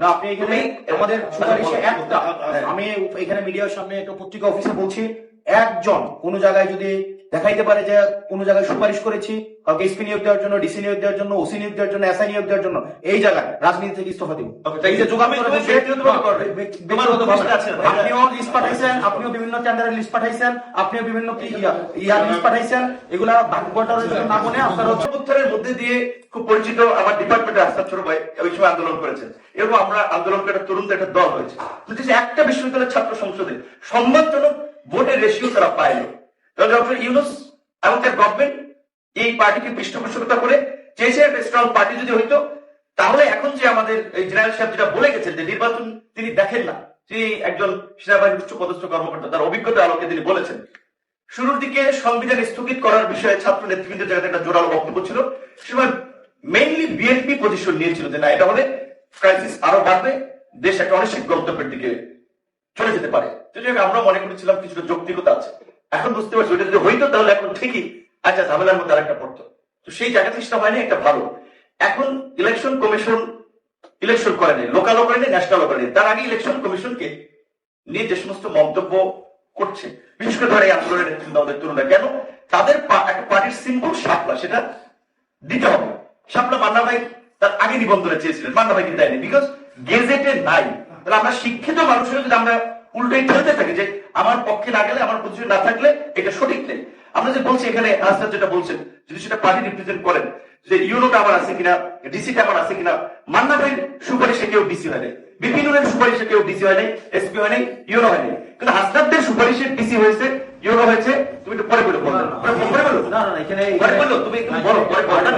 না আপনি এখানে আমাদের সুপারিশে একটা আমি এখানে মিডিয়ার সামনে একটা পত্রিকা অফিসে বলছি। একজন কোন জায়গায় যদি দেখাইতে পারে যে কোন জায়গায় সুপারিশ করেছি কাউকে এসপি নিয়োগ দেওয়ার জন্য ডিসি নিয়োগ দেওয়ার জন্য ওসি নিয়োগ দেওয়ার জন্য এসআই নিয়োগ দেওয়ার জন্য এই জায়গায় রাজনীতি থেকে ইস্তফা দিব। আপনিও লিস্ট পাঠাইছেন আপনিও বিভিন্ন টেন্ডারের লিস্ট পাঠাইছেন আপনিও বিভিন্ন ইয়ার লিস্ট পাঠাইছেন এগুলা বাক্যটার না মনে আপনার উত্তরের মধ্যে দিয়ে খুব পরিচিত আমার ডিপার্টমেন্টের আস্থার ছোট ভাই ওই সময় আন্দোলন করেছেন। এরকম আমরা আন্দোলন করে একটা তরুণদের একটা দল হয়েছে। একটা বিশ্ববিদ্যালয়ের ছাত্র সংসদে সম্মানজনক ভোটের রেশিও তারা পায়নি। কারণ ডক্টর ইউনুস এবং তার গভর্নমেন্ট এই পার্টিকে পৃষ্ঠপোষকতা করে চেয়েছে একটা স্ট্রং পার্টি যদি হইতো, তাহলে এখন যে আমাদের জেনারেল সাহেব যেটা বলে গেছেন যে নির্বাচন তিনি দেখেন না, তিনি একজন সেনাবাহিনীর উচ্চ পদস্থ কর্মকর্তা, তার অভিজ্ঞতা আলোকে তিনি বলেছেন। শুরুর দিকে সংবিধান স্থগিত করার বিষয়ে ছাত্র নেতৃবৃন্দের জায়গাতে একটা জোরালো বক্তব্য ছিল। সেসময় মেইনলি বিএনপি পজিশন নিয়েছিল যে না, এটা হলে ক্রাইসিস আরও বাড়বে, দেশ একটা অনিশ্চিত গন্তব্যের দিকে চলে যেতে পারে। তো আমরা মনে করেছিলাম কিছুটা যৌক্তিকতা আছে। এখন বুঝতে পারছি ওটা যদি হইতো তাহলে এখন ঠিকই। আচ্ছা ঝামেলার মধ্যে আরেকটা পড়তো। তো সেই জায়গা থেকে সেটা হয়নি, একটা ভালো। এখন ইলেকশন কমিশন ইলেকশন করেনি লোকালও করেনি ন্যাশনালও করেনি তার আগে ইলেকশন কমিশনকে নিয়ে যে সমস্ত মন্তব্য করছে, বিশেষ করে ধরে এই আন্দোলনের নেতৃত্ব আমাদের তরুণরা, কেন? তাদের একটা পার্টির সিম্বল শাপলা, সেটা দিতে হবে। শাপলা মান্না ভাই তার আগে নিবন্ধনে চেয়েছিলেন, মান্না ভাই কিন্তু দেয়নি বিকজ গেজেটে নাই। তাহলে আমরা শিক্ষিত মানুষের যদি আমরা উল্টোই ঠেলতে থাকি যে আমার পক্ষে না গেলে আমার পজিশন না থাকলে এটা সঠিক নেই। আমরা যে বলছি এখানে আস্তার যেটা বলছেন যদি সেটা পার্টি রিপ্রেজেন্ট করেন যে ইউনোটা আমার আছে কিনা ডিসিটা আমার আছে কিনা মান্না ভাইয়ের সুপারিশে কেউ ডিসি হয় নাই। বিপিনুরের সুপারিশে কেউ ডিসি হয় নাই এসপি হয় নাই ইউনো হয় নাই। কিন্তু হাসনাবদের সুপারিশে ডিসি হয়েছে ইউনো হয়েছে তুমি একটু পরে বলো পরে বলো না না না এখানে তুমি একটু বলো পরে বলো।